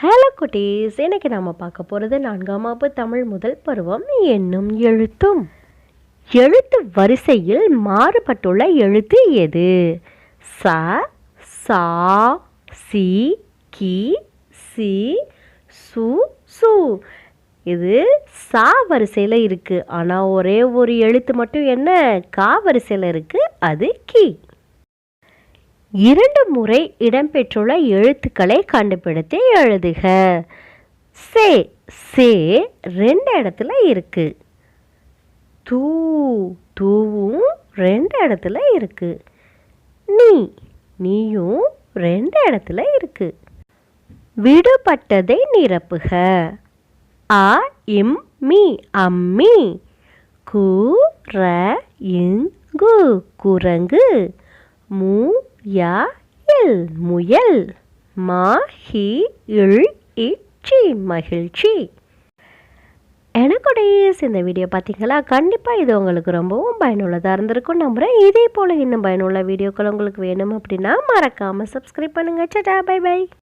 Hello குட்டீஸ். இன்னைக்கு நாம் பார்க்க போகிறது நான்காம் வகுப்பு தமிழ் முதல் பருவம் என்னும் எழுத்தும். எழுத்து வரிசையில் மாறுபட்டுள்ள எழுத்து எது? ச சா சி கி சி சு சு. இது சா வரிசையில் இருக்குது ஆனால் ஒரே ஒரு எழுத்து மட்டும் என்ன? கா வரிசையில் இருக்குது அது கி. இரண்டு முறை இடம்பெற்றுள்ள எழுத்துக்களை கண்டுபிடித்து எழுதுக. சே சே ரெண்டு இடத்துல இருக்கு. தூ தூவும் ரெண்டு இடத்துல இருக்கு. நீ நீயும் ரெண்டு இடத்துல இருக்கு. விடுபட்டதை நிரப்புக. ஆ இம் மீ அம்மி கு ர இங்கு குரங்கு. மூ யா இல் முயல். மா ஹி இல் இச்சி மகிழ்ச்சி. எனக்குடையஸ் இந்த வீடியோ பார்த்தீங்களா? கண்டிப்பாக இது உங்களுக்கு ரொம்பவும் பயனுள்ளதாக இருந்திருக்கும். நம்புகிறேன் இதே போல் இன்னும் பயனுள்ள வீடியோக்கள் உங்களுக்கு வேணும் அப்படின்னா மறக்காமல் சப்ஸ்கிரைப் பண்ணுங்கள் சட்டா பை பை.